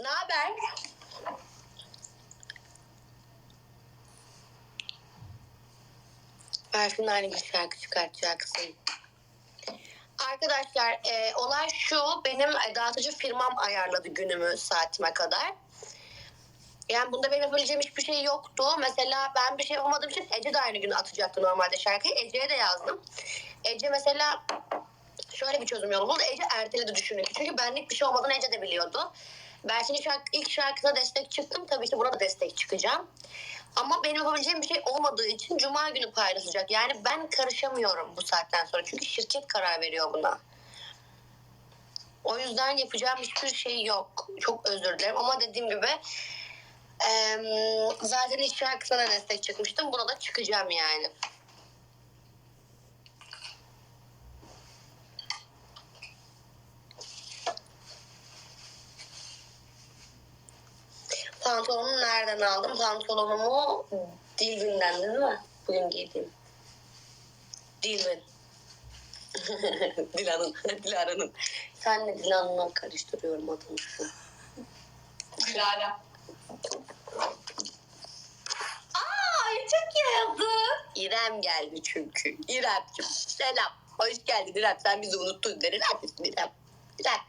Ne haber? Berfin aynı bir şarkı çıkartacaksın. Arkadaşlar e, olay şu. Benim e, dağıtıcı firmam ayarladı günümü saatime kadar. Yani bunda benim yapabileceğim hiçbir şey yoktu. Mesela ben bir şey yapamadığım için Ece de aynı gün atacaktı normalde şarkıyı. Ece'ye de yazdım. Ece mesela şöyle bir çözüm yolu buldu. Ece erteledi düşünün ki. Çünkü benlik bir şey olmadığını Ece de biliyordu. Ben şimdi şarkı, ilk şarkısına destek çıktım. Tabii ki buna da destek çıkacağım. Ama benim yapabileceğim bir şey olmadığı için Cuma günü paylaşılacak. Yani ben karışamıyorum bu saatten sonra. Çünkü şirket karar veriyor buna. O yüzden yapacağım hiçbir şey yok. Çok özür dilerim. Ama dediğim gibi zaten ilk şarkısına destek çıkmıştım. Buna da çıkacağım yani. Pantolonumu nereden aldım? Pantolonumu Dilvin'den değil mi? Bugün giydiğim. Dilvin. Dilan'ın, Dilara'nın. Senle Dilan'la karıştırıyorum adını. Dilara. Ay çok oldu. İrem geldi çünkü. İremciğim selam. Hoş geldin İrem. Sen bizi unuttun. Nerelerdesin İrem? İrem.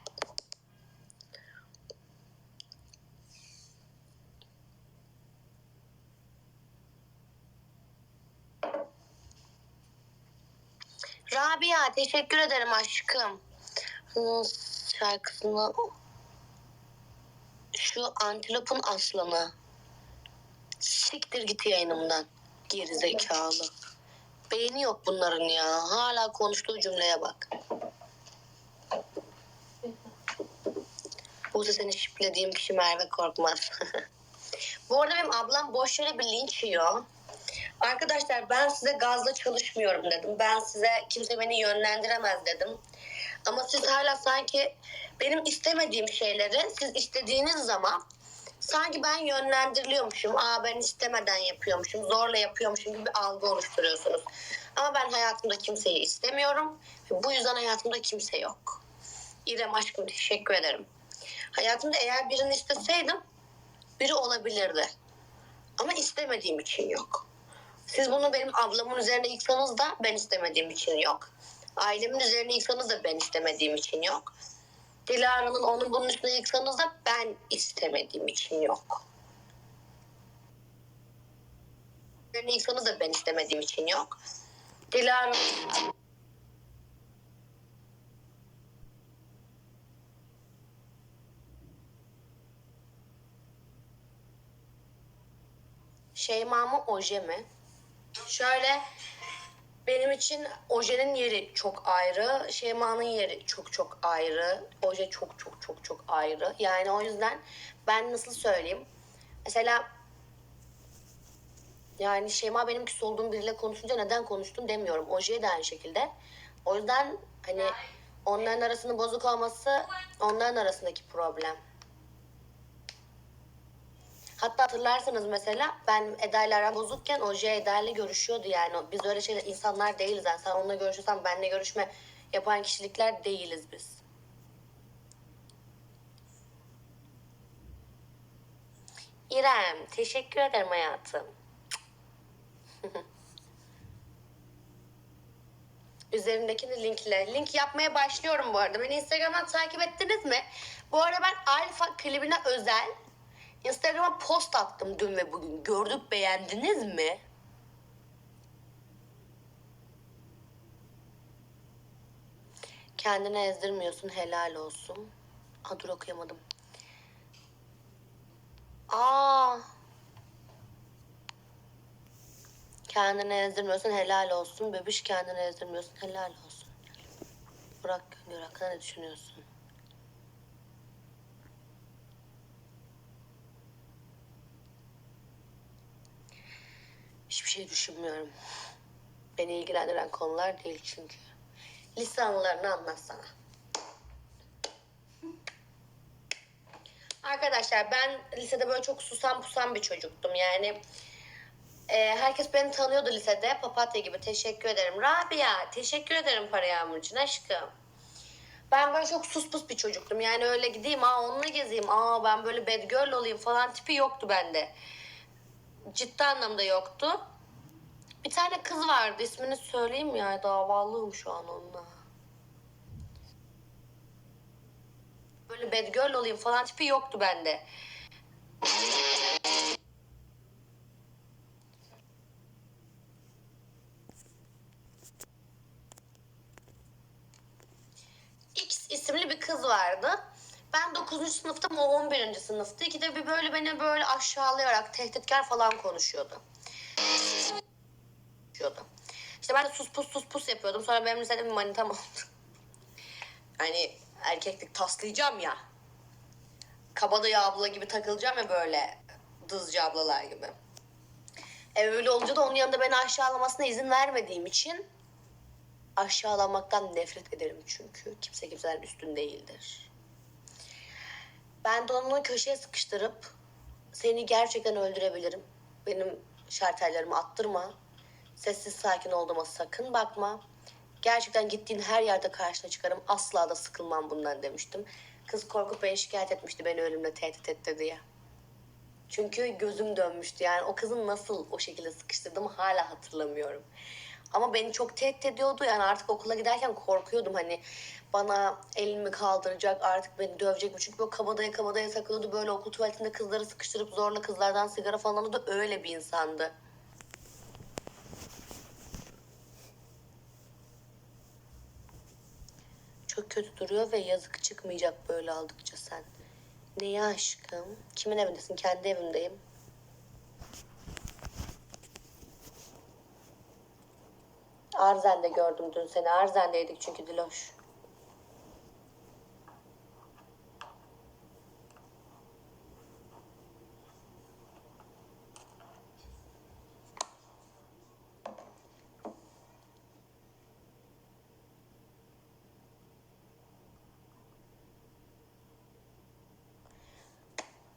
Rabia teşekkür ederim aşkım. Hı, Şarkısını şu antilopun aslanı. Siktir git yayınımdan. Geri zekalı. Beyni yok bunların ya. Hala konuştuğu cümleye bak. Bu da seni şiplediğim kişi Merve Korkmaz. Bu arada benim ablam boş yere bir linç yiyor. Arkadaşlar ben size gazla çalışmıyorum dedim. Ben size kimse beni yönlendiremez dedim. Ama siz hala sanki benim istemediğim şeyleri siz istediğiniz zaman sanki ben yönlendiriliyormuşum. Aa ben istemeden yapıyormuşum, zorla yapıyormuşum gibi bir algı oluşturuyorsunuz. Ama ben hayatımda kimseyi istemiyorum. Bu yüzden hayatımda kimse yok. İrem aşkım teşekkür ederim. Hayatımda eğer birini isteseydim biri olabilirdi. Ama istemediğim için yok. Siz bunu benim ablamın üzerine yıksanız da ben istemediğim için yok. Ailemin üzerine yıksanız da ben istemediğim için yok. Dilara'nın onun bunun üstüne yıksanız da ben istemediğim için yok. Üzerine yıksanız da ben istemediğim için yok. Dilara Şeyma mı oje mi? Şöyle benim için ojenin yeri çok ayrı. Şeyma'nın yeri çok çok ayrı. Oje çok çok çok çok ayrı. Yani o yüzden ben nasıl söyleyeyim? Mesela yani Şeyma benim küs olduğum biriyle konuşunca neden konuştun demiyorum. Oje'ye de aynı şekilde. O yüzden hani onların arasının bozuk olması onların arasındaki problem. Hatta hatırlarsanız mesela ben Eda ile aram bozukken Oje Eda ile görüşüyordu yani. Biz öyle şeyler insanlar değiliz. Yani sen onunla görüşürsen benimle görüşme yapan kişilikler değiliz biz. İrem teşekkür ederim hayatım. Üzerindekini linkle. Link yapmaya başlıyorum bu arada. Beni Instagram'dan takip ettiniz mi? Bu arada ben Alfa klibine özel Instagram'a post attım dün ve bugün. Gördük beğendiniz mi? Kendine ezdirmiyorsun helal olsun. Aa, dur okuyamadım. Aa. Kendine ezdirmiyorsun helal olsun. Bebiş kendine ezdirmiyorsun helal olsun. Burak Güngör hakkında ne düşünüyorsun? Hiçbir şey düşünmüyorum. Beni ilgilendiren konular değil çünkü. Lise anılarını anlatsana. Arkadaşlar ben lisede böyle çok susam pusam bir çocuktum. Yani e, herkes beni tanıyordu lisede. Papatya gibi teşekkür ederim. Rabia teşekkür ederim para yağmur için aşkım. Ben böyle çok sus pus bir çocuktum. Yani öyle gideyim aa onunla gezeyim. Aa ben böyle bad girl olayım falan tipi yoktu bende. Ciddi anlamda yoktu. Bir tane kız vardı. ismini söyleyeyim mi ya? Davalıyım şu an onunla. Böyle bad girl olayım falan tipi yoktu bende. X isimli bir kız vardı. Ben 9. sınıftım, o 11. sınıftı. İkide bir böyle beni böyle aşağılayarak tehditkar falan konuşuyordu. Konuşuyordu. İşte ben de sus pus sus pus yapıyordum. Sonra benim lisede bir manitam oldu. Hani erkeklik taslayacağım ya. Kabadayı abla gibi takılacağım ya böyle dızcı ablalar gibi. E öyle olunca da onun yanında beni aşağılamasına izin vermediğim için aşağılamaktan nefret ederim çünkü. Kimse kimsenin üstün değildir. Ben de onu köşeye sıkıştırıp seni gerçekten öldürebilirim. Benim şartellerimi attırma. Sessiz sakin olduğuma sakın bakma. Gerçekten gittiğin her yerde karşına çıkarım. Asla da sıkılmam bundan demiştim. Kız korkup beni şikayet etmişti beni ölümle tehdit etti diye. Çünkü gözüm dönmüştü. Yani o kızın nasıl o şekilde sıkıştırdığımı hala hatırlamıyorum. Ama beni çok tehdit ediyordu. Yani artık okula giderken korkuyordum. Hani bana elimi kaldıracak, artık beni dövecek? Çünkü böyle kabadaya kabadaya takılıyordu. Böyle okul tuvaletinde kızları sıkıştırıp zorla kızlardan sigara falan alıyordu. Öyle bir insandı. Çok kötü duruyor ve yazık çıkmayacak böyle aldıkça sen. Neyi aşkım? Kimin evindesin? Kendi evimdeyim. Arzen'de gördüm dün seni. Arzen'deydik çünkü Diloş.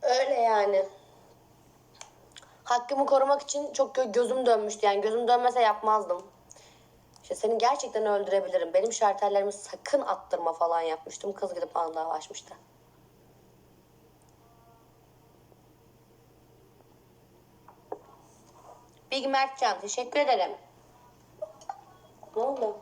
Öyle yani. Hakkımı korumak için çok gö- gözüm dönmüştü. Yani gözüm dönmese yapmazdım. İşte seni gerçekten öldürebilirim. Benim şartellerimi sakın attırma falan yapmıştım. Kız gidip dava açmıştı. Big Mertcan teşekkür ederim. Ne oldu?